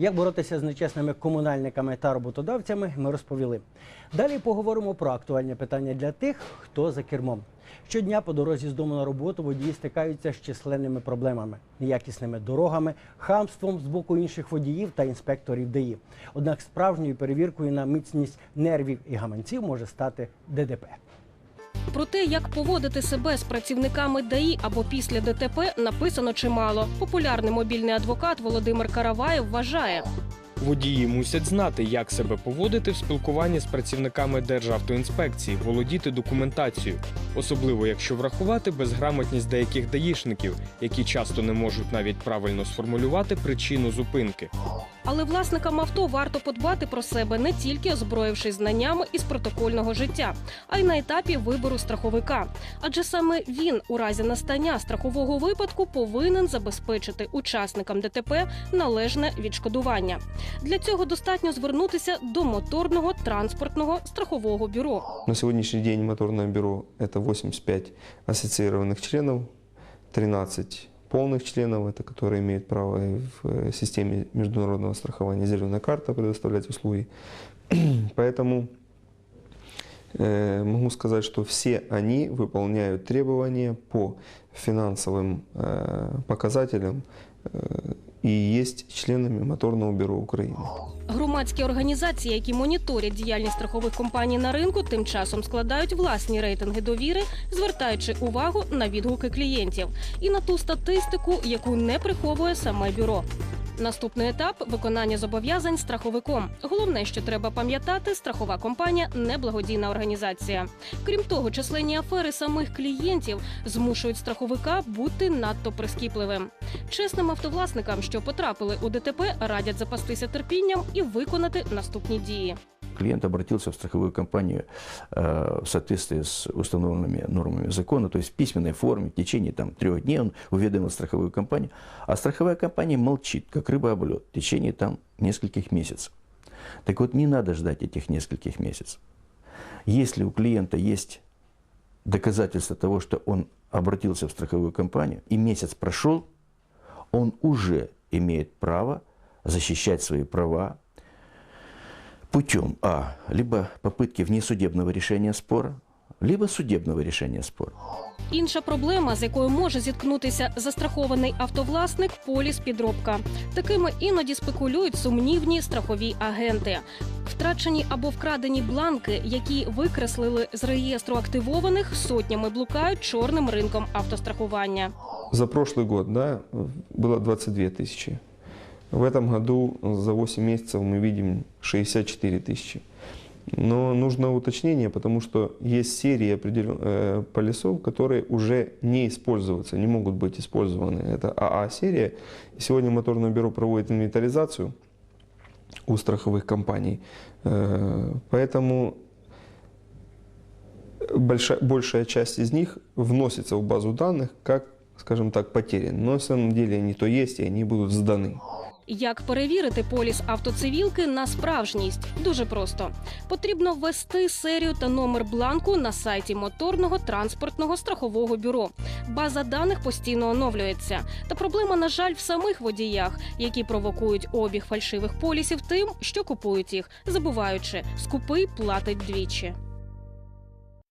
Як боротися з нечесними комунальниками та роботодавцями, ми розповіли. Далі поговоримо про актуальні питання для тих, хто за кермом. Щодня по дорозі з дому на роботу водії стикаються з численними проблемами, неякісними дорогами, хамством з боку інших водіїв та інспекторів ДАІ. Однак справжньою перевіркою на міцність нервів і гаманців може стати ДДП. Про те, як поводити себе з працівниками ДАІ або після ДТП, написано чимало. Популярний мобільний адвокат Володимир Караваєв вважає, Водії мусять знати, як себе поводити в спілкуванні з працівниками Державтоінспекції, володіти документацією, особливо якщо врахувати безграмотність деяких даїшників, які часто не можуть навіть правильно сформулювати причину зупинки. але власникам авто варто подбати про себе не тільки озброївшись знаннями із протокольного життя, а й на етапі вибору страховика. Адже саме він у разі настання страхового випадку повинен забезпечити учасникам ДТП належне відшкодування. Для цього достатньо звернутися до моторного транспортного страхового бюро. На сегодняшний день моторное бюро – это 85 ассоциированных членов, 13 полных членов, это которые имеют право и в э, системе международного страхования «Зеленая карта» предоставлять услуги. Поэтому э, могу сказать, что все они выполняют требования по финансовым э, показателям э, и є членами Моторного бюро України. Громадські організації, які моніторять діяльність страхових компаній на ринку, тим часом складають власні рейтинги довіри, звертаючи увагу на відгуки клієнтів і на ту статистику, яку не приховує саме бюро. Наступний етап виконання зобов'язань страховиком. Головне, що треба пам'ятати, страхова компанія не благодійна організація. Крім того, численні афери самих клієнтів змушують страховика бути надто прискіпливим. Чесним автовласникам, що потрапили у ДТП, радять запастися терпінням і виконати наступні дії. Клиент обратился в страховую компанию э, в соответствии с установленными нормами закона, то есть в письменной форме, в течение там, трех дней он уведомил страховую компанию, а страховая компания молчит, как рыба об лед, в течение там, нескольких месяцев. Так вот, не надо ждать этих нескольких месяцев. Если у клиента есть доказательства того, что он обратился в страховую компанию, и месяц прошел, он уже имеет право защищать свои права путем А. Либо попытки внесудебного решения спора, либо судебного решения спора. Інша проблема, з якою може зіткнутися застрахований автовласник поліс підробка. Такими іноді спекулюють сумнівні страхові агенти. Втрачені або вкрадені бланки, які викреслили з реєстру активованих, сотнями блукають чорним ринком автострахування. За прошлый год да, было 22 тысячи. В этом году за 8 месяцев мы видим 64 тысячи. Но нужно уточнение, потому что есть серии определен- э, полисов, которые уже не используются, не могут быть использованы. Это АА-серия. Сегодня моторное бюро проводит инвентаризацию у страховых компаний. Э, Поэтому большая, большая часть из них вносится в базу данных как, скажем так, потерян. Но на самом деле они то есть, и они будут сданы. Як перевірити поліс автоцивілки на справжність? Дуже просто. Потрібно ввести серію та номер бланку на сайті моторного транспортного страхового бюро. База даних постійно оновлюється. Та проблема, на жаль, в самих водіях, які провокують обіг фальшивих полісів тим, що купують їх, забуваючи, скупий платить двічі.